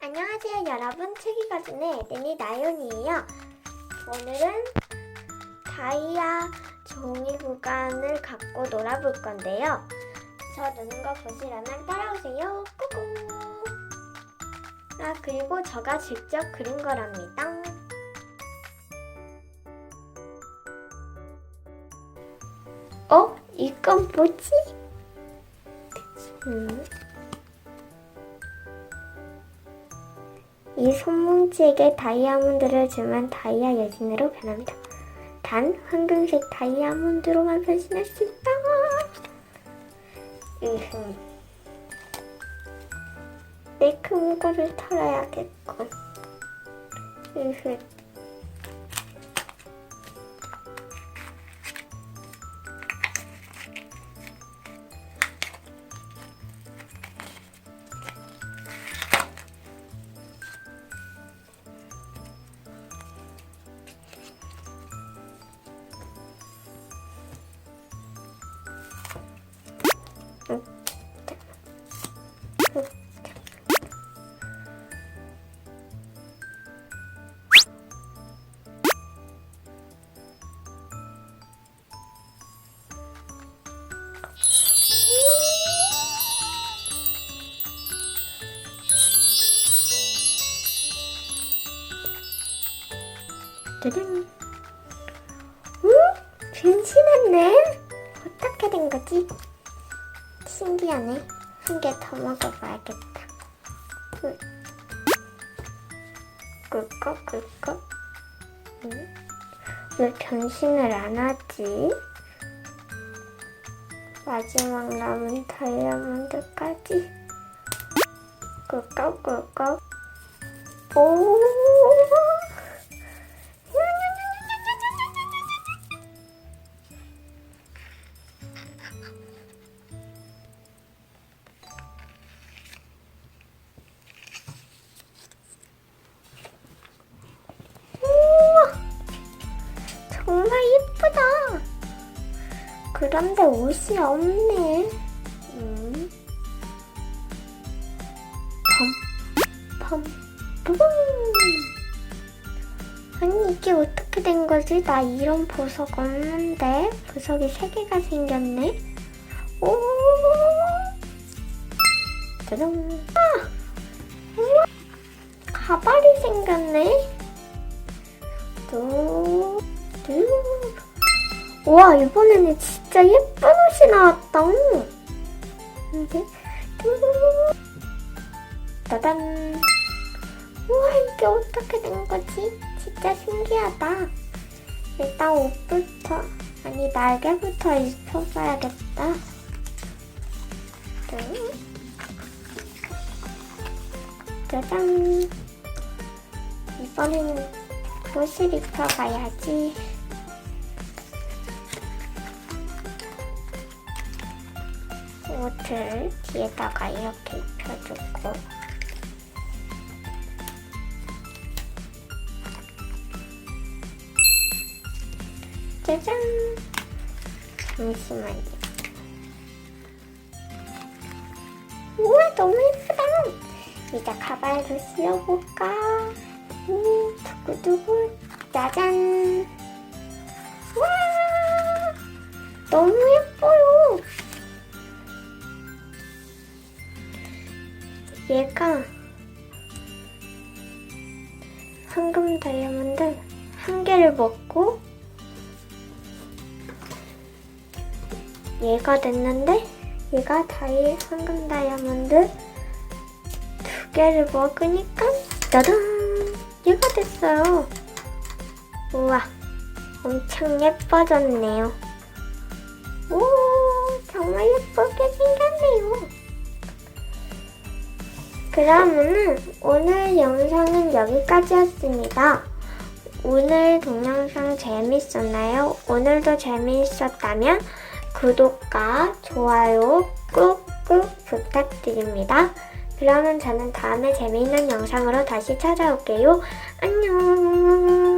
안녕하세요 여러분 책이거든의 에덴이 나연이에요 오늘은 다이아 종이 구간을 갖고 놀아볼 건데요 저 노는 거 보시려면 따라오세요 꾸꾸 아 그리고 저가 직접 그린 거랍니다 어? 이건 뭐지? 음. 이 손뭉치에게 다이아몬드를 주면 다이아 여신으로 변합니다. 단 황금색 다이아몬드로만 변신할 수 있다. 내큰 거를 털어야겠군. 으흠. 짜잔. 응? 변신했네? 어떻게 된 거지? 신기하네. 한 개 더 먹어봐야겠다. 응. 꿀꺽, 꿀꺽. 응? 왜 변신을 안 하지? 마지막 남은 다이아몬드까지. 꿀꺽, 꿀꺽. 오! 정말 예쁘다. 그런데 옷이 없네. 음. 펌, 펌, 뿜. 아니 이게 어떻게 된 거지? 나 이런 보석 없는데 보석이 세 개가 생겼네. 오, 짜잔. 아, 와 이번에는 진짜 예쁜 옷이 나왔다. 또. 따단. 우와 이게 어떻게 된 거지? 진짜 신기하다. 일단 옷부터 아니 날개부터 입혀봐야겠다. 짠. 짜잔. 이번에는 옷을 입혀봐야지. 옷을 뒤에다가 이렇게 입혀주고. 짜잔! 잠시만요. 우와 너무 예쁘다! 이제 가발도 씌워볼까? 음, 두구두구. 짜잔! 와! 너무 예뻐요 얘가 황금 다이아몬드 한 개를 먹고 얘가 됐는데 얘가 다이 황금 다이아몬드 두 개를 먹으니까 짜잔! 얘가 됐어요. 우와 엄청 예뻐졌네요. 오 정말 예쁘게 생겼네요 그러면은 오늘 영상은 여기까지였습니다. 오늘 동영상 재밌었나요? 오늘도 재미있었다면 구독과 좋아요 꾹꾹 부탁드립니다. 그러면 저는 다음에 재미있는 영상으로 다시 찾아올게요. 안녕!